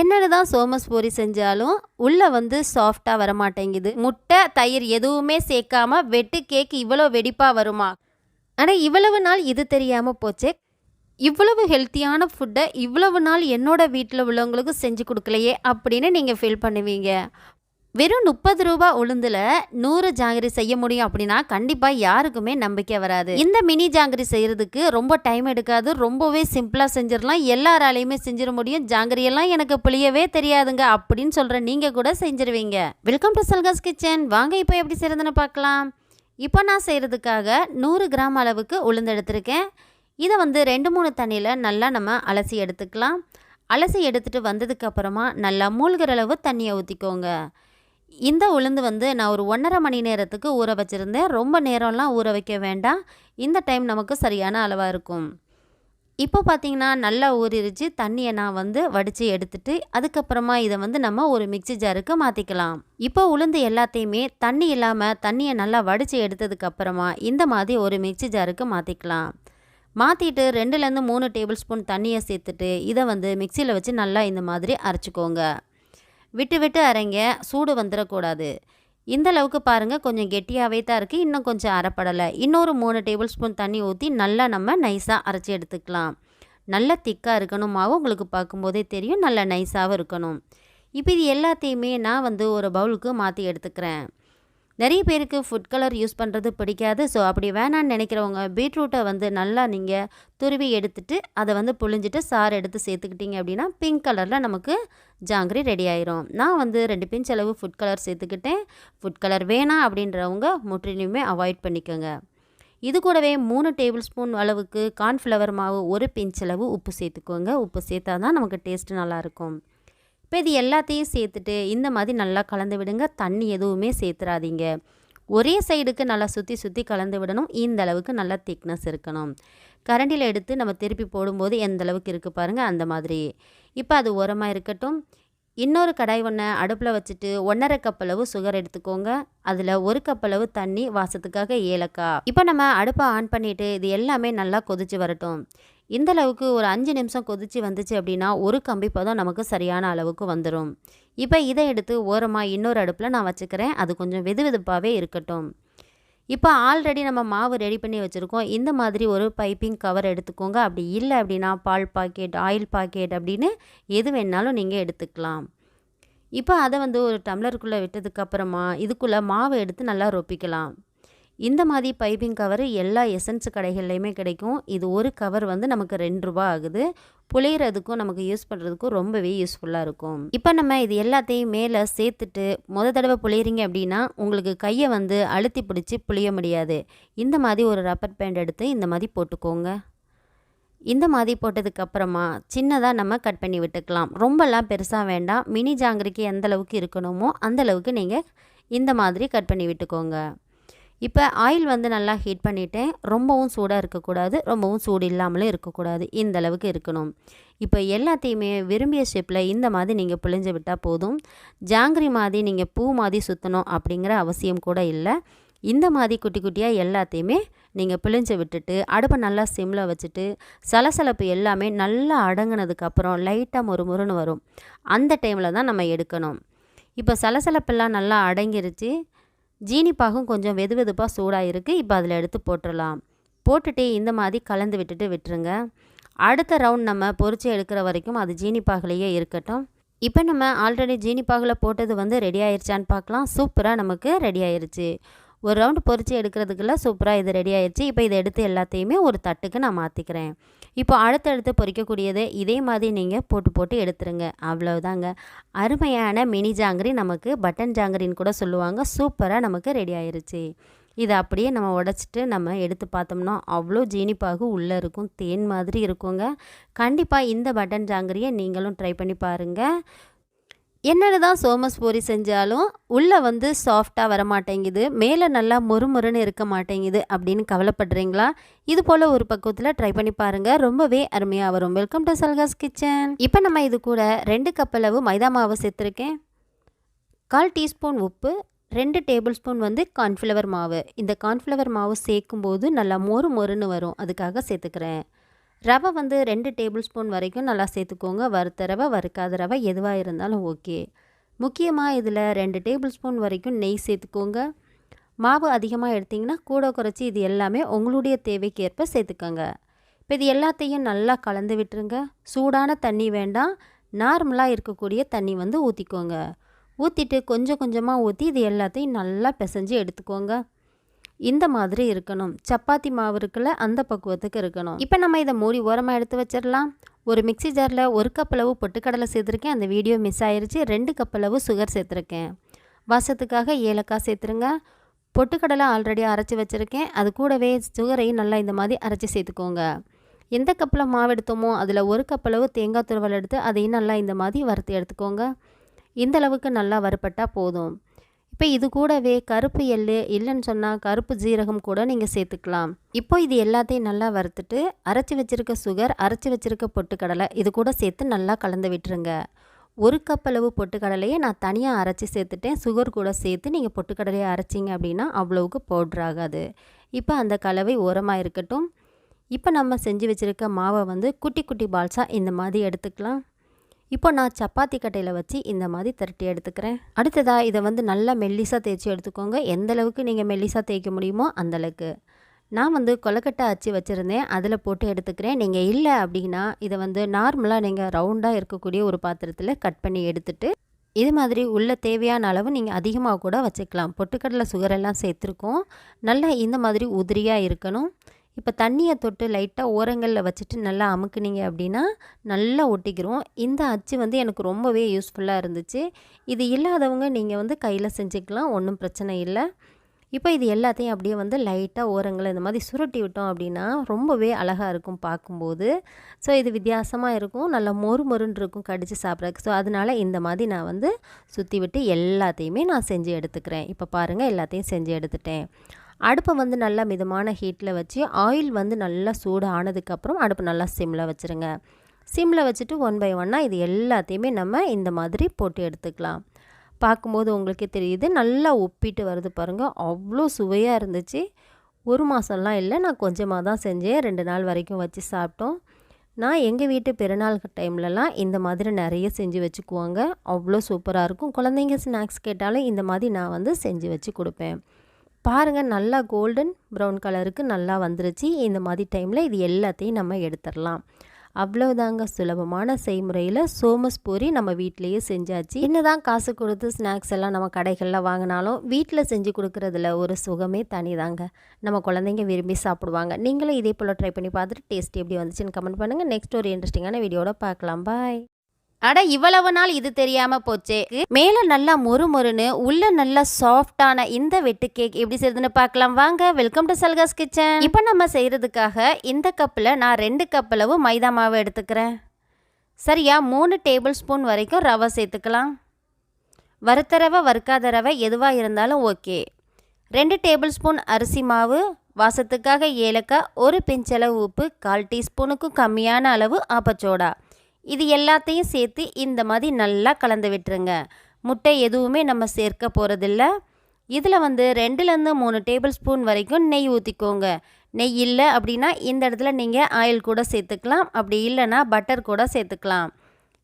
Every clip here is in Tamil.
என்னது தான் சோமஸ் பூரி செஞ்சாலும் உள்ளே வந்து சாஃப்டாக வரமாட்டேங்குது. முட்டை தயிர் எதுவுமே சேர்க்காம வெட்டு கேக் இவ்வளோ வெடிப்பாக வருமா? ஆனால் இவ்வளவு நாள் இது தெரியாமல் போச்சே. இவ்வளவு ஹெல்த்தியான ஃபுட்டை இவ்வளவு நாள் என்னோட வீட்டில் உள்ளவங்களுக்கு செஞ்சு கொடுக்கலையே அப்படின்னு நீங்கள் ஃபீல் பண்ணுவீங்க. வெறும் முப்பது ரூபா உளுந்தில் நூறு ஜாங்கிரி செய்ய முடியும் அப்படின்னா கண்டிப்பாக யாருக்குமே நம்பிக்கை வராது. இந்த மினி ஜாங்கிரி செய்கிறதுக்கு ரொம்ப டைம் எடுக்காது. ரொம்பவே சிம்பிளாக செஞ்சிடலாம். எல்லாராலையுமே செஞ்சிட முடியும். ஜாங்கிரியெல்லாம் எனக்கு புளியவே தெரியாதுங்க அப்படின்னு சொல்கிற நீங்கள் கூட செஞ்சிருவீங்க. வெல்கம் டு சல்காஸ் கிச்சன் வாங்க இப்போ எப்படி செய்கிறதுன்னு பார்க்கலாம். இப்போ நான் செய்கிறதுக்காக நூறு கிராம் அளவுக்கு உளுந்து எடுத்திருக்கேன். இதை வந்து ரெண்டு மூணு தண்ணியில் நல்லா நம்ம அலசி எடுத்துக்கலாம். அலசி எடுத்துகிட்டு வந்ததுக்கப்புறமா நல்லா மூழ்கிற அளவு தண்ணியை ஊற்றிக்கோங்க இந்த உளுந்து வந்து நான் ஒரு ஒன்றரை மணி நேரத்துக்கு ஊற வச்சுருந்தேன். ரொம்ப நேரம்லாம் ஊற வைக்க வேண்டாம். இந்த டைம் நமக்கு சரியான அளவாக இருக்கும். இப்போ பார்த்தீங்கன்னா நல்லா ஊறிடுச்சு தண்ணியை நான் வந்து வடித்து எடுத்துட்டு அதுக்கப்புறமா இதை வந்து நம்ம ஒரு மிக்சி ஜாருக்கு மாற்றிக்கலாம் இப்போ உளுந்து எல்லாத்தையுமே தண்ணி இல்லாமல் தண்ணியை நல்லா வடித்து எடுத்ததுக்கப்புறமா இந்த மாதிரி ஒரு மிக்சி ஜாருக்கு மாற்றிக்கலாம் மாற்றிட்டு ரெண்டுலேருந்து மூணு டேபிள் ஸ்பூன் தண்ணியை சேர்த்துட்டு இதை வந்து மிக்சியில் வச்சு நல்லா இந்த மாதிரி அரைச்சிக்கோங்க. விட்டு விட்டு அரைங்க சூடு வந்துடக்கூடாது இந்த அளவுக்கு பாருங்கள் கொஞ்சம் கெட்டியாகவே தான் இருக்குது இன்னும் கொஞ்சம் அரைப்படலை. இன்னொரு மூணு டேபிள் ஸ்பூன் தண்ணி ஊற்றி நல்லா நம்ம நைஸாக அரைச்சி எடுத்துக்கலாம். நல்ல திக்காக இருக்கணும் மாவு உங்களுக்கு பார்க்கும்போதே தெரியும் நல்லா நைஸாகவும் இருக்கணும். இப்போ இது எல்லாத்தையுமே நான் வந்து ஒரு பவுலுக்கு மாற்றி எடுத்துக்கிறேன். நிறைய பேருக்கு ஃபுட் கலர் யூஸ் பண்ணுறது பிடிக்காது. ஸோ அப்படி வேணான்னு நினைக்கிறவங்க பீட்ரூட்டை வந்து நல்லா நீங்கள் துருவி எடுத்துட்டு அதை வந்து புழிஞ்சிட்டு சாறு எடுத்து சேர்த்துக்கிட்டிங்க அப்படின்னா பிங்க் கலரில் நமக்கு ஜாங்கிரி ரெடி ஆயிரும். நான் வந்து ரெண்டு பிஞ்ச் அளவு ஃபுட் கலர் சேர்த்துக்கிட்டேன். ஃபுட் கலர் வேணாம் அப்படின்றவங்க முற்றிலுமே அவாய்ட் பண்ணிக்கோங்க. இது கூடவே மூணு டேபிள் ஸ்பூன் அளவுக்கு கார்ன்ஃப்ளவர் மாவு ஒரு பிஞ்ச் அளவு உப்பு சேர்த்துக்கோங்க. உப்பு சேர்த்தா தான் நமக்கு டேஸ்ட்டு நல்லாயிருக்கும் இப்போ இது எல்லாத்தையும் சேர்த்துட்டு இந்த மாதிரி நல்லா கலந்து விடுங்க. தண்ணி எதுவுமே சேர்த்துறாதீங்க. ஒரே சைடுக்கு நல்லா சுற்றி சுற்றி கலந்து விடணும். இந்த அளவுக்கு நல்லா திக்னஸ் இருக்கணும். கரண்டியில் எடுத்து நம்ம திருப்பி போடும்போது எந்த அளவுக்கு இருக்குது பாருங்கள் அந்த மாதிரி. இப்போ அது உரமாக இருக்கட்டும். இன்னொரு கடாய் ஒன்று அடுப்பில் வச்சுட்டு ஒன்றரை கப் அளவு சுகர் எடுத்துக்கோங்க. அதில் ஒரு கப் அளவு தண்ணி வாசத்துக்காக ஏலக்காய். இப்போ நம்ம அடுப்பை ஆன் பண்ணிவிட்டு இது எல்லாமே நல்லா கொதிச்சு வரட்டும். இந்த அளவுக்கு ஒரு அஞ்சு நிமிஷம் கொதிச்சு வந்துச்சு அப்படின்னா ஒரு கம்பி பதம் நமக்கு சரியான அளவுக்கு வந்துடும் இப்போ இதை எடுத்து ஓரமாக இன்னொரு அடுப்பில் நான் வச்சுக்கிறேன். அது கொஞ்சம் வெது வெதுப்பாகவே இருக்கட்டும். இப்போ ஆல்ரெடி நம்ம மாவு ரெடி பண்ணி வச்சுருக்கோம். இந்த மாதிரி ஒரு பைப்பிங் கவர் எடுத்துக்கோங்க. அப்படி இல்லை அப்படின்னா பால் பாக்கெட் ஆயில் பாக்கெட் அப்படின்னு எது வேணாலும் நீங்கள் எடுத்துக்கலாம். இப்போ அதை வந்து ஒரு டம்ளருக்குள்ளே விட்டதுக்கப்புறமா இதுக்குள்ளே மாவை எடுத்து நல்லா ரொப்பிக்கலாம். இந்த மாதிரி பைப்பிங் கவர் எல்லா எசன்ஸ் கடைகள்லையுமே கிடைக்கும். இது ஒரு கவர் வந்து நமக்கு ரெண்டு ரூபா ஆகுது. புளியறதுக்கும் நமக்கு யூஸ் பண்ணுறதுக்கும் ரொம்பவே யூஸ்ஃபுல்லாக இருக்கும். இப்போ நம்ம இது எல்லாத்தையும் மேலே சேர்த்துட்டு முத தடவை புளியறீங்க அப்படின்னா உங்களுக்கு கையை வந்து அழுத்தி பிடிச்சி புளிய முடியாது. இந்த மாதிரி ஒரு ரப்பர் பேண்ட் எடுத்து இந்த மாதிரி போட்டுக்கோங்க. இந்த மாதிரி போட்டதுக்கப்புறமா சின்னதாக நம்ம கட் பண்ணி விட்டுக்கலாம். ரொம்பலாம் பெருசாக வேண்டாம். மினி ஜாங்கிரிக்கு எந்த அளவுக்கு இருக்கணுமோ அந்த அளவுக்கு நீங்கள் இந்த மாதிரி கட் பண்ணி விட்டுக்கோங்க. இப்போ ஆயில் வந்து நல்லா ஹீட் பண்ணிவிட்டேன் ரொம்பவும் சூடாக இருக்கக்கூடாது. ரொம்பவும் சூடு இல்லாமலும் இருக்கக்கூடாது. இந்த அளவுக்கு இருக்கணும். இப்போ எல்லாத்தையுமே விரும்பிய ஷேப்பில் இந்த மாதிரி நீங்கள் பிழிஞ்சு விட்டால் போதும். ஜாங்கிரி மாதிரி நீங்கள் பூ மாதிரி சுற்றணும் அப்படிங்கிற அவசியம் கூட இல்லை. இந்த மாதிரி குட்டி குட்டியாக எல்லாத்தையுமே நீங்கள் பிழிஞ்சு விட்டுட்டு அடுப்பை நல்லா சிம்மில் வச்சுட்டு சலசலப்பு எல்லாமே நல்லா அடங்கினதுக்கப்புறம் லைட்டாக மொறு மொறுன்னு வரும். அந்த டைமில் தான் நம்ம எடுக்கணும். இப்போ சலசலப்பெல்லாம் நல்லா அடங்கிருச்சு. ஜீனி பாகும் கொஞ்சம் வெது வெதுப்பாக சூடாக இருக்குது இப்போ அதில் எடுத்து போட்டுடலாம் போட்டுட்டு இந்த மாதிரி கலந்து விட்டுட்டு விட்டுருங்க. அடுத்த ரவுண்ட் நம்ம பொரிச்சு எடுக்கிற வரைக்கும் அது ஜீனி பாகுலேயே இருக்கட்டும். இப்போ நம்ம ஆல்ரெடி ஜீனி பாகில் போட்டது வந்து ரெடி ஆயிடுச்சான்னு பார்க்கலாம். சூப்பராக நமக்கு ரெடி ஆயிடுச்சு ஒரு ரவுண்டு பொறிச்சு எடுக்கிறதுக்குள்ளே சூப்பராக இது ரெடி ஆயிடுச்சு இப்போ இதை எடுத்து எல்லாத்தையுமே ஒரு தட்டுக்கு நான் மாற்றிக்கிறேன் இப்போ அடுத்தடுத்து பொறிக்கக்கூடியது இதே மாதிரி நீங்கள் போட்டு போட்டு எடுத்துருங்க. அவ்வளோதாங்க அருமையான மினி ஜாங்கிரி நமக்கு பட்டன் ஜாங்கிரின்னு கூட சொல்லுவாங்க. சூப்பராக நமக்கு ரெடி ஆயிருச்சு. இதை அப்படியே நம்ம உடச்சிட்டு நம்ம எடுத்து பார்த்தோம்னா அவ்வளோ ஜீனிப்பாகு உள்ளே இருக்கும். தேன் மாதிரி இருக்குங்க. கண்டிப்பாக இந்த பட்டன் ஜாங்கிரியை நீங்களும் ட்ரை பண்ணி பாருங்கள் என்னென்னு தான் சோமஸ் பூரி செஞ்சாலும் உள்ளே வந்து சாஃப்டாக வர மாட்டேங்குது மேலே நல்லா மொறுமொறுன்னு இருக்க மாட்டேங்குது அப்படின்னு கவலைப்படுறீங்களா? இது போல் ஒரு பக்குவத்தில் ட்ரை பண்ணி பாருங்கள் ரொம்பவே அருமையாக வரும். வெல்கம் டு சல்காஸ் கிச்சன் இப்போ நம்ம இது கூட ரெண்டு கப் அளவு மைதா மாவு சேர்த்துருக்கேன். கால் டீஸ்பூன் உப்பு ரெண்டு டேபிள் ஸ்பூன் வந்து கார்ன்ஃப்ளவர் மாவு. இந்த கார்ன்ஃப்ளவர் மாவு சேர்க்கும்போது நல்லா மொறு மொறுன்னு வரும். அதுக்காக சேர்த்துக்கிறேன். ரவை வந்து ரெண்டு டேபிள் ஸ்பூன் வரைக்கும் நல்லா சேர்த்துக்கோங்க. வறுத்த ரவை வறுக்காத ரவை எதுவாக இருந்தாலும் ஓகே. முக்கியமாக இதில் ரெண்டு டேபிள் ஸ்பூன் வரைக்கும் நெய் சேர்த்துக்கோங்க. மாவு அதிகமாக எடுத்திங்கன்னா கூட குறைச்சி இது எல்லாமே உங்களுடைய தேவைக்கேற்ப சேர்த்துக்கோங்க. இப்போ இது எல்லாத்தையும் நல்லா கலந்து விட்டுருங்க. சூடான தண்ணி வேண்டாம். நார்மலாக இருக்கக்கூடிய தண்ணி வந்து ஊற்றிக்கோங்க ஊற்றிட்டு கொஞ்சம் கொஞ்சமாக ஊற்றி இது எல்லாத்தையும் நல்லா பிசைஞ்சு எடுத்துக்கோங்க. இந்த மாதிரி இருக்கணும். சப்பாத்தி மாவு இருக்குல்ல அந்த பக்குவத்துக்கு இருக்கணும். இப்போ நம்ம இதை மூடி ஓரமாக எடுத்து வச்சிடலாம். ஒரு மிக்ஸி ஜாரில் ஒரு கப் அளவு பொட்டுக்கடலை சேர்த்துருக்கேன். அந்த வீடியோ மிஸ் ஆயிடுச்சு ரெண்டு கப் அளவு சுகர் சேர்த்துருக்கேன். வாசத்துக்காக ஏலக்காய் சேர்த்துருங்க. பொட்டுக்கடலை ஆல்ரெடி அரைச்சி வச்சுருக்கேன். அது கூடவே சுகரையும் நல்லா இந்த மாதிரி அரைச்சி சேர்த்துக்கோங்க. எந்த கப்பில் மாவு எடுத்தோமோ அதில் ஒரு கப் அளவு தேங்காய் துருவல் எடுத்து அதையும் நல்லா இந்த மாதிரி வறுத்து எடுத்துக்கோங்க. இந்த அளவுக்கு நல்லா வறுப்பட்டால் போதும். இப்போ இது கூடவே கருப்பு எள்ளு இல்லைன்னு சொன்னால் கருப்பு ஜீரகம் கூட நீங்கள் சேர்த்துக்கலாம். இப்போ இது எல்லாத்தையும் நல்லா வறுத்துட்டு அரைச்சி வச்சுருக்க சுகர் அரைச்சி வச்சுருக்க பொட்டுக்கடலை இது கூட சேர்த்து நல்லா கலந்து விட்டுருங்க. ஒரு கப் அளவு பொட்டுக்கடலையை நான் தனியாக அரைச்சி சேர்த்துட்டேன். சுகர் கூட சேர்த்து நீங்கள் பொட்டுக்கடலையை அரைச்சிங்க அப்படின்னா அவ்வளவுக்கு பவுட்ரு ஆகாது. இப்போ அந்த கலவை ஓரமாக இருக்கட்டும். இப்போ நம்ம செஞ்சு வச்சுருக்க மாவை வந்து குட்டி குட்டி பால்ஸாக இந்த மாதிரி எடுத்துக்கலாம். இப்போ நான் சப்பாத்தி கட்டையில் வச்சு இந்த மாதிரி திரட்டி எடுத்துக்கிறேன். அடுத்ததாக இதை வந்து நல்லா மெல்லிசாக தேய்ச்சி எடுத்துக்கோங்க. எந்த அளவுக்கு நீங்கள் மெல்லிசாக தேய்க்க முடியுமோ அந்தளவுக்கு நான் வந்து கொலக்கட்டை அச்சு வச்சுருந்தேன். அதில் போட்டு எடுத்துக்கிறேன். நீங்கள் இல்லை அப்படின்னா இதை வந்து நார்மலாக நீங்கள் ரவுண்டாக இருக்கக்கூடிய ஒரு பாத்திரத்தில் கட் பண்ணி எடுத்துட்டு இது மாதிரி உள்ள தேவையான அளவு நீங்கள் அதிகமாக கூட வச்சுக்கலாம். பொட்டுக்கடலை சுகரெல்லாம் சேர்த்துருக்கோம். நல்லா இந்த மாதிரி உதிரியாக இருக்கணும். இப்போ தண்ணியை தொட்டு லைட்டாக ஓரங்களில் வச்சுட்டு நல்லா அமுக்குனீங்க அப்படின்னா நல்லா ஒட்டிக்கிறோம் இந்த அச்சு வந்து எனக்கு ரொம்பவே யூஸ்ஃபுல்லாக இருந்துச்சு. இது இல்லாதவங்க நீங்கள் வந்து கையில் செஞ்சுக்கலாம் ஒன்றும் பிரச்சனை இல்லை. இப்போ இது எல்லாத்தையும் அப்படியே வந்து லைட்டாக ஓரங்களை இந்த மாதிரி சுருட்டி விட்டோம் அப்படின்னா ரொம்பவே அழகாக இருக்கும் பார்க்கும்போது. ஸோ இது வித்தியாசமாக இருக்கும். நல்லா மொறு மொறுன்னு இருக்கும் கடித்து சாப்பிட்றதுக்கு. ஸோ அதனால் இந்த மாதிரி நான் வந்து சுற்றி விட்டு எல்லாத்தையுமே நான் செஞ்சு எடுத்துக்கிறேன். இப்போ பாருங்கள் எல்லாத்தையும் செஞ்சு எடுத்துட்டேன். அடுப்பை வந்து நல்லா மிதமான ஹீட்டில் வச்சு ஆயில் வந்து நல்லா சூடு ஆனதுக்கப்புறம் அடுப்பு நல்லா சிம்மில் வச்சுருங்க. சிம்மில் வச்சுட்டு ஒன் பை ஒன்னாக இது எல்லாத்தையுமே நம்ம இந்த மாதிரி போட்டு எடுத்துக்கலாம். பார்க்கும்போது உங்களுக்கே தெரியுது நல்லா ஒப்பிட்டு வருது பாருங்கள் அவ்வளோ சுவையாக இருந்துச்சு. ஒரு மாதம்லாம் இல்லை நான் கொஞ்சமாக தான் செஞ்சேன் ரெண்டு நாள் வரைக்கும் வச்சு சாப்பிட்டோம். நான் எங்கள் வீட்டு பிறநாள் டைம்லலாம் இந்த மாதிரி நிறைய செஞ்சு வச்சுக்குவாங்க. அவ்வளோ சூப்பராக இருக்கும். குழந்தைங்க ஸ்நாக்ஸ் கேட்டாலும் இந்த மாதிரி நான் வந்து செஞ்சு வச்சு கொடுப்பேன். பாருங்கள் நல்லா கோல்டன் ப்ரௌன் கலருக்கு நல்லா வந்துருச்சு. இந்த மாதிரி டைமில் இது எல்லாத்தையும் நம்ம எடுத்துடலாம். அவ்வளவுதாங்க சுலபமான செய்முறையில் சோமஸ் பூரி நம்ம வீட்டிலையே செஞ்சாச்சு. என்னதான் காசு கொடுத்து ஸ்நாக்ஸ் எல்லாம் நம்ம கடைகளில் வாங்கினாலும் வீட்டில் செஞ்சு கொடுக்குறதுல ஒரு சுகமே தனிதாங்க. நம்ம குழந்தைங்க விரும்பி சாப்பிடுவாங்க. நீங்களும் இதே போல் ட்ரை பண்ணி பார்த்துட்டு டேஸ்ட் எப்படி வந்துச்சுன்னு கமெண்ட் பண்ணுங்கள் நெக்ஸ்ட் ஒரு இன்ட்ரெஸ்டிங்கான வீடியோட பார்க்கலாம். பாய் அட இவ்வளவு நாள் இது தெரியாம போச்சே. மேல நல்லா மொறு மொறுன்னு உள்ள நல்லா சாஃப்டான இந்த வெட்டு கேக் எப்படி செய்யுதுன்னு பார்க்கலாம். வாங்க வெல்கம் டு சல்காஸ் கிச்சன் இப்போ நம்ம செய்யறதுக்காக இந்த கப்பில் நான் ரெண்டு கப் அளவு மைதா மாவு எடுத்துக்கிறேன். சரியா மூணு டேபிள் ஸ்பூன் வரைக்கும் ரவை சேர்த்துக்கலாம். வறுத்த ரவை வறுக்காத ரவை எதுவாக இருந்தாலும் ஓகே ரெண்டு டேபிள் ஸ்பூன் அரிசி மாவு வாசத்துக்காக ஏலக்காய் ஒரு பிஞ்சளவு உப்பு கால் டீஸ்பூனுக்கும் கம்மியான அளவு ஆப்பச்சோடா. இது எல்லாத்தையும் சேர்த்து இந்த மாதிரி நல்லா கலந்து விட்டுருங்க. முட்டை எதுவுமே நம்ம சேர்க்க போகிறதில்ல இதில் வந்து ரெண்டுலேருந்து மூணு டேபிள் ஸ்பூன் வரைக்கும் நெய் ஊற்றிக்கோங்க நெய் இல்லை அப்படின்னா இந்த இடத்துல நீங்கள் ஆயில் கூட சேர்த்துக்கலாம். அப்படி இல்லைன்னா பட்டர் கூட சேர்த்துக்கலாம்.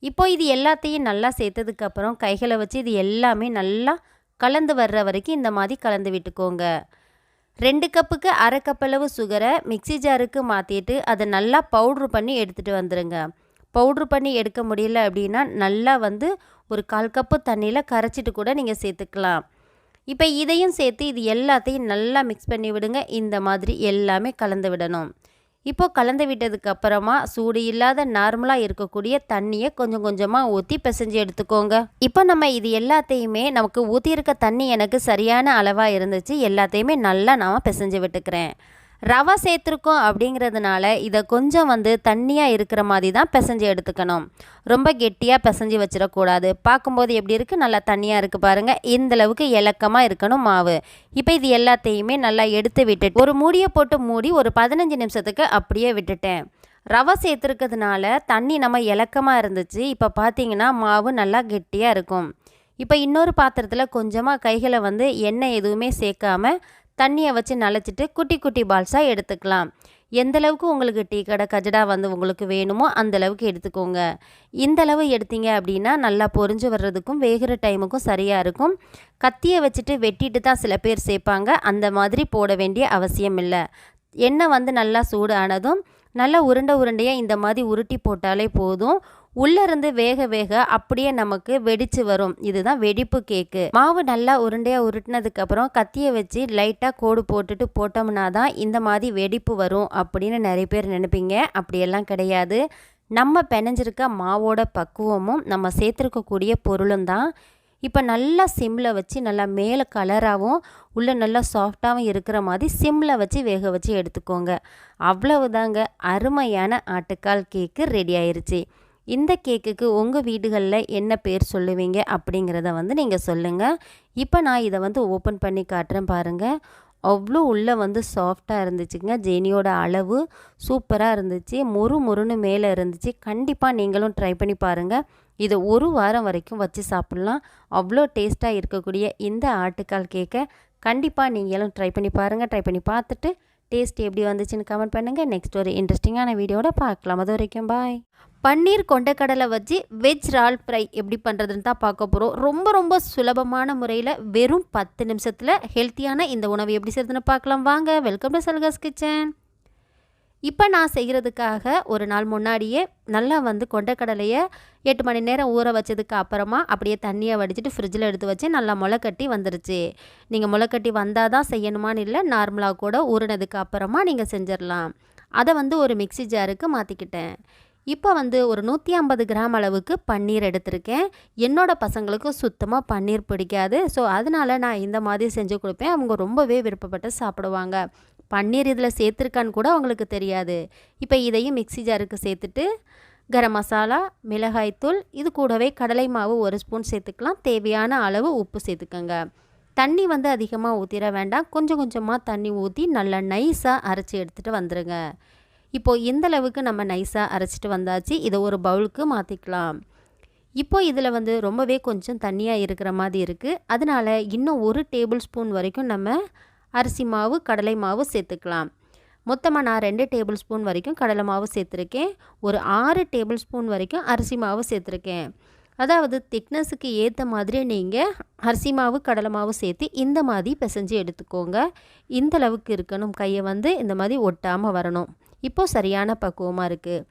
இப்போ இது எல்லாத்தையும் நல்லா சேர்த்ததுக்கப்புறம் கைகளை வச்சு இது எல்லாமே நல்லா கலந்து வர்ற வரைக்கும் இந்த மாதிரி கலந்து விட்டுக்கோங்க. ரெண்டு கப்புக்கு அரை கப்பளவு சுகரை மிக்சி ஜாருக்கு மாற்றிட்டு அதை நல்லா பவுட்ரு பண்ணி எடுத்துகிட்டு வந்துடுங்க பவுட்ரு பண்ணி எடுக்க முடியல அப்படின்னா நல்லா வந்து ஒரு கால் கப்பு தண்ணியில் கரைச்சிட்டு கூட நீங்கள் சேர்த்துக்கலாம். இப்போ இதையும் சேர்த்து இது எல்லாத்தையும் நல்லா மிக்ஸ் பண்ணி விடுங்க. இந்த மாதிரி எல்லாமே கலந்து விடணும். இப்போது கலந்து விட்டதுக்கு அப்புறமா சூடு இல்லாத நார்மலாக இருக்கக்கூடிய தண்ணியை கொஞ்சம் கொஞ்சமாக ஊற்றி பிசைஞ்சு எடுத்துக்கோங்க. இப்போ நம்ம இது எல்லாத்தையுமே நமக்கு ஊற்றியிருக்க தண்ணி எனக்கு சரியான அளவாக இருந்துச்சு. எல்லாத்தையுமே நல்லா நான் பிசைஞ்சு விட்டுக்கிறேன். ரவை சேர்த்துருக்கோம் அப்படிங்கிறதுனால இதை கொஞ்சம் வந்து தண்ணியாக இருக்கிற மாதிரி தான் பிசைஞ்சு எடுத்துக்கணும். ரொம்ப கெட்டியாக பிசைஞ்சு வச்சிடக்கூடாது. பார்க்கும்போது எப்படி இருக்குது நல்லா தண்ணியாக இருக்குது பாருங்கள் இந்தளவுக்கு இலக்கமாக இருக்கணும் மாவு. இப்போ இது எல்லாத்தையுமே நல்லா எடுத்து விட்டுட்டு ஒரு மூடியை போட்டு மூடி ஒரு பதினஞ்சு நிமிஷத்துக்கு அப்படியே விட்டுட்டேன். ரவை சேர்த்துருக்கிறதுனால தண்ணி நம்ம இலக்கமாக இருந்துச்சு. இப்போ பார்த்தீங்கன்னா மாவு நல்லா கெட்டியாக இருக்கும். இப்போ இன்னொரு பாத்திரத்தில் கொஞ்சமாக கைகளை வந்து எண்ணெய் எதுவுமே சேர்க்காம தண்ணியை வச்சு நனைச்சிட்டு குட்டி குட்டி பால்ஸாக எடுத்துக்கலாம். எந்தளவுக்கு உங்களுக்கு டீ கடை கஜடா வந்து உங்களுக்கு வேணுமோ அந்தளவுக்கு எடுத்துக்கோங்க. இந்த அளவு எடுத்தீங்க அப்படின்னா நல்லா பொரிஞ்சு வர்றதுக்கும் வேகிற டைமுக்கும் சரியாக இருக்கும். கத்தியை வச்சுட்டு வெட்டிட்டு தான் சில பேர் சேர்ப்பாங்க. அந்த மாதிரி போட வேண்டிய அவசியம் இல்லை. எண்ணெய் வந்து நல்லா சூடு ஆனதும் நல்லா உருண்டை உருண்டையாக இந்த மாதிரி உருட்டி போட்டாலே போதும். உள்ளேருந்து வேக வேக அப்படியே நமக்கு வெடிச்சு வரும். இதுதான் வெடிப்பு கேக்கு. மாவு நல்லா உருண்டையாக உருட்டினதுக்கப்புறம் கத்தியை வச்சு லைட்டாக கோடு போட்டுட்டு போட்டோம்னா தான் இந்த மாதிரி வெடிப்பு வரும் அப்படின்னு நிறைய பேர் நினைப்பீங்க. அப்படியெல்லாம் கிடையாது. நம்ம பிணைஞ்சிருக்க மாவோட பக்குவமும் நம்ம சேர்த்துருக்கக்கூடிய பொருளும் தான். இப்போ நல்லா சிம்மில் வச்சு நல்லா மேலே கலராகவும் உள்ளே நல்லா சாஃப்டாகவும் இருக்கிற மாதிரி சிம்மில் வச்சு வேக வச்சு எடுத்துக்கோங்க. அவ்வளவுதாங்க அருமையான ஆட்டுக்கால் கேக்கு ரெடி ஆயிடுச்சு இந்த கேக்குக்கு உங்கள் வீடுகளில் என்ன பேர் சொல்லுவீங்க அப்படிங்கிறத வந்து நீங்கள் சொல்லுங்கள் இப்போ நான் இதை வந்து ஓப்பன் பண்ணி காட்டுறேன் பாருங்கள் அவ்வளோ உள்ளே வந்து சாஃப்டாக இருந்துச்சுங்க. ஜெனியோட அளவு சூப்பராக இருந்துச்சு. முறு முறுன்னு மேலே இருந்துச்சு. கண்டிப்பாக நீங்களும் ட்ரை பண்ணி பாருங்கள் இதை ஒரு வாரம் வரைக்கும் வச்சு சாப்பிட்லாம். அவ்வளோ டேஸ்ட்டாக இருக்கக்கூடிய இந்த ஆட்டுக்கால் கேக்கை கண்டிப்பாக நீங்களும் ட்ரை பண்ணி பாருங்கள் ட்ரை பண்ணி பார்த்துட்டு டேஸ்ட் எப்படி வந்துச்சுன்னு கமெண்ட் பண்ணுங்கள் நெக்ஸ்ட் ஒரு இன்ட்ரெஸ்டிங்கான வீடியோட பார்க்கலாம். அது வரைக்கும் பாய். பன்னீர் கொண்டக்கடலை வச்சு வெஜ் ரால் ஃப்ரை எப்படி பண்ணுறதுன்னு தான் பார்க்க போகிறோம் ரொம்ப ரொம்ப சுலபமான முறையில் வெறும் பத்து நிமிஷத்தில் ஹெல்த்தியான இந்த உணவு எப்படி செய்யறதுன்னு பார்க்கலாம். வாங்க வெல்கம் டு சல்காஸ் கிச்சன் இப்போ நான் செய்கிறதுக்காக ஒரு நாள் முன்னாடியே நல்லா வந்து கொண்டக்கடலையை எட்டு மணி நேரம் ஊற வச்சதுக்கு அப்புறமா அப்படியே தண்ணியை வடிச்சிட்டு ஃப்ரிட்ஜில் எடுத்து வச்சு நல்லா முளைக்கட்டி வந்துருச்சு. நீங்கள் முளைக்கட்டி வந்தால் தான் செய்யணுமான்னு இல்லை நார்மலாக கூட ஊறினதுக்கு அப்புறமா நீங்கள் செஞ்சிடலாம். அதை வந்து ஒரு மிக்சி ஜாருக்கு மாற்றிக்கிட்டேன் இப்போ வந்து ஒரு நூற்றி ஐம்பது கிராம் அளவுக்கு பன்னீர் எடுத்திருக்கேன். என்னோடய பசங்களுக்கு சுத்தமாக பன்னீர் பிடிக்காது. ஸோ அதனால் நான் இந்த மாதிரி செஞ்சு கொடுப்பேன். அவங்க ரொம்பவே விருப்பப்பட்டு சாப்பிடுவாங்க. பன்னீர் இதில் சேர்த்துருக்கான்னு கூட அவங்களுக்கு தெரியாது. இப்போ இதையும் மிக்சி ஜாருக்கு சேர்த்துட்டு கரம் மசாலா மிளகாய்த்தூள் இது கூடவே கடலை மாவு ஒரு ஸ்பூன் சேர்த்துக்கலாம். தேவையான அளவு உப்பு சேர்த்துக்கோங்க. தண்ணி வந்து அதிகமாக ஊற்றிட வேண்டாம். கொஞ்சம் கொஞ்சமாக தண்ணி ஊற்றி நல்லா நைஸாக அரைச்சி எடுத்துகிட்டு வந்துடுங்க இப்போது இந்த அளவுக்கு நம்ம நைஸாக அரைச்சிட்டு வந்தாச்சு இதை ஒரு பவுலுக்கு மாற்றிக்கலாம் இப்போ இதில் வந்து ரொம்பவே கொஞ்சம் தண்ணியாக இருக்கிற மாதிரி இருக்குது அதனால் இன்னும் ஒரு டேபிள் ஸ்பூன் வரைக்கும் நம்ம அரிசி மாவு கடலை மாவு சேர்த்துக்கலாம். மொத்தமாக நான் ரெண்டு டேபிள் ஸ்பூன் வரைக்கும் கடலை மாவு சேர்த்துருக்கேன். ஒரு ஆறு டேபிள் ஸ்பூன் வரைக்கும் அரிசி மாவு சேர்த்துருக்கேன். அதாவது திக்னஸுக்கு ஏற்ற மாதிரி நீங்கள் அரிசி மாவு கடலை மாவு சேர்த்து இந்த மாதிரி பிசைஞ்சு எடுத்துக்கோங்க. இந்த அளவுக்கு இருக்கணும். கையை வந்து இந்த மாதிரி ஒட்டாமல் வரணும். இப்போது சரியான பக்குவமாக இருக்குது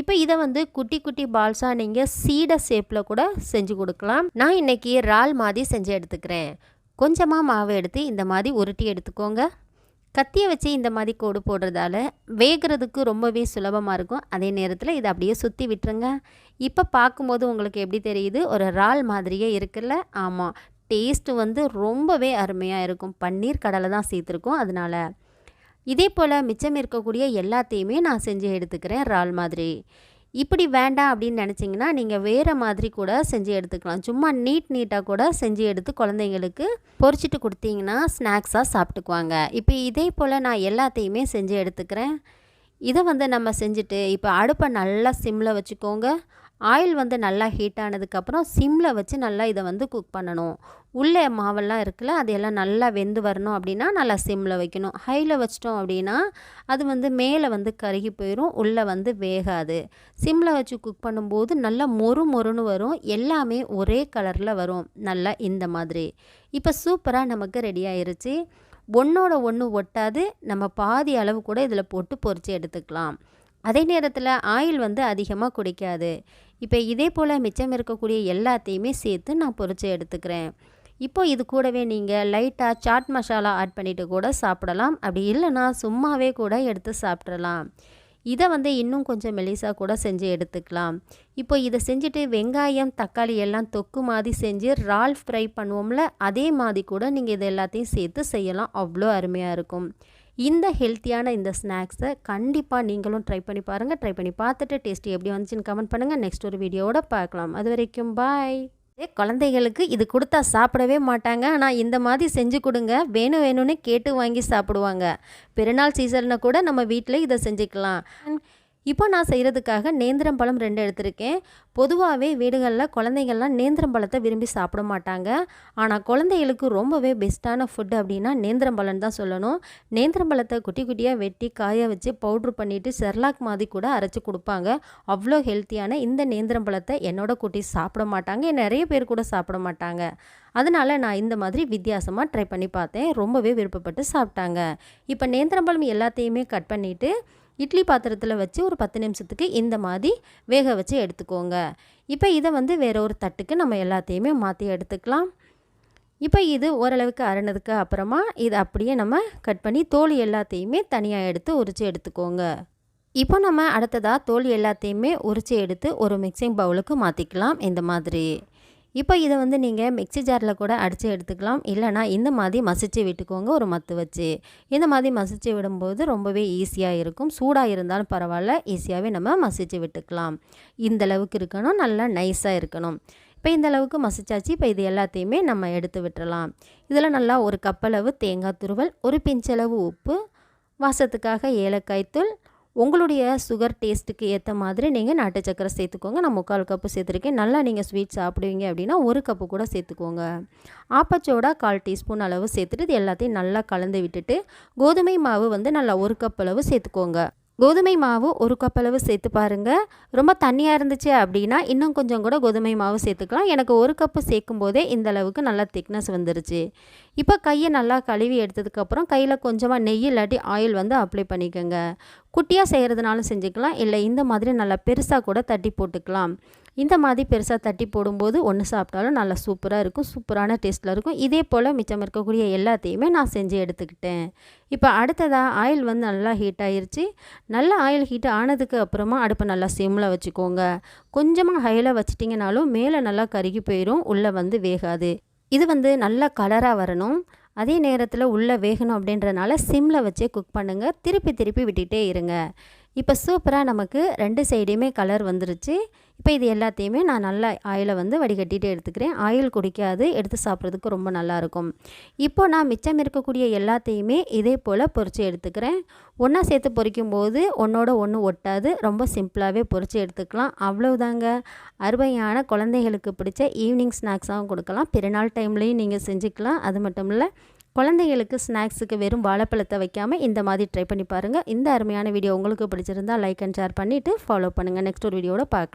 இப்போ இதை வந்து குட்டி குட்டி பால்ஸாக நீங்கள் சீடை ஷேப்பில் கூட செஞ்சு கொடுக்கலாம். நான் இன்றைக்கி இறால் மாதிரி செஞ்சு எடுத்துக்கிறேன். கொஞ்சமாக மாவு எடுத்து இந்த மாதிரி உருட்டி எடுத்துக்கோங்க. கத்தியை வச்சு இந்த மாதிரி கோடு போடுறதால வேகிறதுக்கு ரொம்பவே சுலபமாக இருக்கும். அதே நேரத்தில் இதை அப்படியே சுற்றி விட்டுருங்க. இப்போ பார்க்கும்போது உங்களுக்கு எப்படி தெரியுது? ஒரு இறால் மாதிரியே இருக்குல்ல? ஆமாம் டேஸ்ட்டு வந்து ரொம்பவே அருமையாக இருக்கும். பன்னீர் கடலை தான் சேர்த்துருக்கோம். அதனால் இதே போல் மிச்சம் இருக்கக்கூடிய எல்லாத்தையுமே நான் செஞ்சு எடுத்துக்கிறேன் இறால் மாதிரி. இப்படி வேண்டாம் அப்படின்னு நினச்சிங்கன்னா நீங்கள் வேறு மாதிரி கூட செஞ்சு எடுத்துக்கலாம். சும்மா நீட் நீட்டாக கூட செஞ்சு எடுத்து குழந்தைங்களுக்கு பொரிச்சிட்டு கொடுத்தீங்கன்னா ஸ்நாக்ஸாக சாப்பிட்டுக்குவாங்க. இப்போ இதே போல் நான் எல்லாத்தையுமே செஞ்சு எடுத்துக்கிறேன். இதை வந்து நம்ம செஞ்சுட்டு இப்போ அடுப்பை நல்லா சிம்மில் வச்சுக்கோங்க. ஆயில் வந்து நல்லா ஹீட் ஆனதுக்கப்புறம் சிம்மில் வச்சு நல்லா இதை வந்து குக் பண்ணணும். உள்ளே மாவெல்லாம் இருக்குல்ல அதையெல்லாம் நல்லா வெந்து வரணும் அப்படின்னா நல்லா சிம்மில் வைக்கணும். ஹையில் வச்சிட்டோம் அப்படின்னா அது வந்து மேலே வந்து கருகி போயிடும் உள்ளே வந்து வேகாது. சிம்மில் வச்சு குக் பண்ணும்போது நல்லா மொறு மொறுன்னு வரும் எல்லாமே ஒரே கலரில் வரும். நல்லா இந்த மாதிரி. இப்போ சூப்பராக நமக்கு ரெடி ஆயிருச்சு. ஒன்றோட ஒன்று ஒட்டாது நம்ம பாதி அளவு கூட இதில் போட்டு பொறிச்சு எடுத்துக்கலாம். அதே நேரத்தில் ஆயில் வந்து அதிகமாக குடிக்காது. இப்போ இதே போல் மிச்சம் இருக்கக்கூடிய எல்லாத்தையுமே சேர்த்து நான் பொரித்து எடுத்துக்கிறேன். இப்போ இது கூடவே நீங்கள் லைட்டாக சாட் மசாலா ஆட் பண்ணிவிட்டு கூட சாப்பிடலாம். அப்படி இல்லைன்னா சும்மாவே கூட எடுத்து சாப்பிட்றலாம் இதை வந்து இன்னும் கொஞ்சம் மெலிசாக கூட செஞ்சு எடுத்துக்கலாம். இப்போ இதை செஞ்சுட்டு வெங்காயம் தக்காளி எல்லாம் தொக்கு மாதிரி செஞ்சு ரால் ஃப்ரை பண்ணுவோம்ல அதே மாதிரி கூட நீங்கள் இது எல்லாத்தையும் சேர்த்து செய்யலாம். அவ்வளோ அருமையாக இருக்கும். இந்த ஹெல்த்தியான இந்த ஸ்நாக்ஸை கண்டிப்பாக நீங்களும் ட்ரை பண்ணி பாருங்கள் ட்ரை பண்ணி பார்த்துட்டு டேஸ்ட்டு எப்படி வந்துச்சுன்னு கமெண்ட் பண்ணுங்கள் நெக்ஸ்ட் ஒரு வீடியோவோட பார்க்கலாம். அது வரைக்கும் பாய் குழந்தைகளுக்கு இது கொடுத்தா சாப்பிடவே மாட்டாங்க. ஆனால் இந்த மாதிரி செஞ்சு கொடுங்க. வேணும் வேணும்னு கேட்டு வாங்கி சாப்பிடுவாங்க. பெருநாள் சீசனில் கூட நம்ம வீட்டில் இதை செஞ்சுக்கலாம். இப்போ நான் செய்கிறதுக்காக நேந்திரம் பழம் ரெண்டு எடுத்திருக்கேன். பொதுவாகவே வீடுகளில் குழந்தைகள்லாம் நேந்திரம் பழத்தை விரும்பி சாப்பிட மாட்டாங்க. ஆனால் குழந்தைகளுக்கு ரொம்பவே பெஸ்ட்டான ஃபுட் அப்படின்னா நேந்திரம் பழம் தான் சொல்லணும். நேந்திரம் பழத்தை குட்டி குட்டியாக வெட்டி காய வச்சு பவுட்ரு பண்ணிவிட்டு செர்லாக் மாதிரி கூட அரைச்சி கொடுப்பாங்க. அவ்வளோ ஹெல்த்தியான இந்த நேந்திரம் பழத்தை என்னோட குட்டி சாப்பிட மாட்டாங்க. நிறைய பேர் கூட சாப்பிட மாட்டாங்க. அதனால் நான் இந்த மாதிரி வித்தியாசமாக ட்ரை பண்ணி பார்த்தேன். ரொம்பவே விருப்பப்பட்டு சாப்பிட்டாங்க. இப்போ நேந்திரம்பழம் எல்லாத்தையுமே கட் பண்ணிவிட்டு இட்லி பாத்திரத்தில் வச்சு ஒரு பத்து நிமிஷத்துக்கு இந்த மாதிரி வேக வச்சு எடுத்துக்கோங்க. இப்போ இதை வந்து வேற ஒரு தட்டுக்கு நம்ம எல்லாத்தையுமே மாற்றி எடுத்துக்கலாம். இப்போ இது ஓரளவுக்கு அரணதுக்கு அப்புறமா இதை அப்படியே நம்ம கட் பண்ணி தோல் எல்லாத்தையுமே தனியாக எடுத்து உரித்து எடுத்துக்கோங்க. இப்போ நம்ம அடுத்ததாக தோல் எல்லாத்தையுமே உரித்து எடுத்து ஒரு மிக்சிங் பவுலுக்கு மாற்றிக்கலாம் இந்த மாதிரி. இப்போ இதை வந்து நீங்கள் மிக்சி ஜாரில் கூட அடித்து எடுத்துக்கலாம். இல்லைனா இந்த மாதிரி மசிச்சு விட்டுக்கோங்க ஒரு மத்து வச்சு. இந்த மாதிரி மசிச்சு விடும்போது ரொம்பவே ஈஸியாக இருக்கும். சூடாக இருந்தாலும் பரவாயில்ல ஈஸியாகவே நம்ம மசிச்சு விட்டுக்கலாம். இந்த அளவுக்கு இருக்கணும் நல்லா நைஸாக இருக்கணும். இப்போ இந்த அளவுக்கு மசிச்சாச்சு இப்போ இது எல்லாத்தையுமே நம்ம எடுத்து விட்டுறலாம். இதில் நல்லா ஒரு கப்பளவு தேங்காய் துருவல் ஒரு பிஞ்சளவு உப்பு வாசத்துக்காக ஏலக்காய் தூள் உங்களுடைய சுகர் டேஸ்ட்டுக்கு ஏற்ற மாதிரி நீங்கள் நாட்டு சக்கரை சேர்த்துக்கோங்க. நான் முக்கால் கப்பு சேர்த்துருக்கேன். நல்லா நீங்கள் ஸ்வீட் சாப்பிடுவீங்க அப்படின்னா ஒரு கப்பு கூட சேர்த்துக்கோங்க. ஆப்பச்சோடா கால் டீஸ்பூன் அளவு சேர்த்துட்டு இது எல்லாத்தையும் நல்லா கலந்து விட்டுட்டு கோதுமை மாவு வந்து நல்லா ஒரு கப் அளவு சேர்த்துக்கோங்க. கோதுமை மாவு ஒரு கப் அளவு சேர்த்து பாருங்கள் ரொம்ப தண்ணியாக இருந்துச்சு அப்படின்னா இன்னும் கொஞ்சம் கூட கோதுமை மாவு சேர்த்துக்கலாம். எனக்கு ஒரு கப்பு சேர்க்கும் போதே இந்த அளவுக்கு நல்லா திக்னஸ் வந்துருச்சு. இப்போ கையை நல்லா கழுவி எடுத்ததுக்கப்புறம் கையில் கொஞ்சமாக நெய் இல்லாட்டி ஆயில் வந்து அப்ளை பண்ணிக்கோங்க. குட்டியாக செய்கிறதுனாலும் செஞ்சுக்கலாம். இல்லை இந்த மாதிரி நல்லா பெருசாக கூட தட்டி போட்டுக்கலாம். இந்த மாதிரி பெருசாக தட்டி போடும்போது ஒன்று சாப்பிட்டாலும் நல்லா சூப்பராக இருக்கும் சூப்பரான டேஸ்ட்டில் இருக்கும். இதே போல் மிச்சம் இருக்கக்கூடிய எல்லாத்தையுமே நான் செஞ்சு எடுத்துக்கிட்டேன். இப்போ அடுத்ததாக ஆயில் வந்து நல்லா ஹீட் ஆயிருச்சு. நல்லா ஆயில் ஹீட் ஆனதுக்கு அப்புறமா அடுப்பை நல்லா சிம்மில் வச்சுக்கோங்க. கொஞ்சமாக ஹையில் வச்சிட்டிங்கனாலும் மேலே நல்லா கருகி போயிடும் உள்ளே வந்து வேகாது. இது வந்து நல்லா கலராக வரணும். அதே நேரத்தில் உள்ளே வேகணும் அப்படின்றனால சிம்மில் வச்சே குக் பண்ணுங்கள் திருப்பி திருப்பி விட்டுகிட்டே இருங்க. இப்போ சூப்பராக நமக்கு ரெண்டு சைடையுமே கலர் வந்துருச்சு. இப்போ இது எல்லாத்தையுமே நான் நல்லா ஆயிலை வந்து வடிகட்டிட்டு எடுத்துக்கிறேன். ஆயில் குடிக்காது எடுத்து சாப்பிட்றதுக்கு ரொம்ப நல்லாயிருக்கும் இப்போ நான் மிச்சம் இருக்கக்கூடிய எல்லாத்தையுமே இதே போல் பொறிச்சு எடுத்துக்கிறேன். ஒன்றா சேர்த்து பொறிக்கும் போது ஒன்றோட ஒன்று ஒட்டாது. ரொம்ப சிம்பிளாகவே பொறிச்சு எடுத்துக்கலாம். அவ்வளவுதாங்க. அருமையான குழந்தைகளுக்கு பிடிச்ச ஈவினிங் ஸ்நாக்ஸாகவும் கொடுக்கலாம். பிறநாள் டைம்லேயும் நீங்கள் செஞ்சுக்கலாம். அது மட்டும் இல்லை குழந்தைங்களுக்கு ஸ்நாக்ஸுக்கு வெறும் வாழைப்பழத்தை வைக்காமல் இந்த மாதிரி ட்ரை பண்ணி பாருங்கள் இந்த அருமையான வீடியோ உங்களுக்கு பிடிச்சிருந்தால் லைக் அண்ட் ஷேர் பண்ணிவிட்டு ஃபாலோ பண்ணுங்கள் நெக்ஸ்ட் ஒரு வீடியோட பார்க்கலாம்.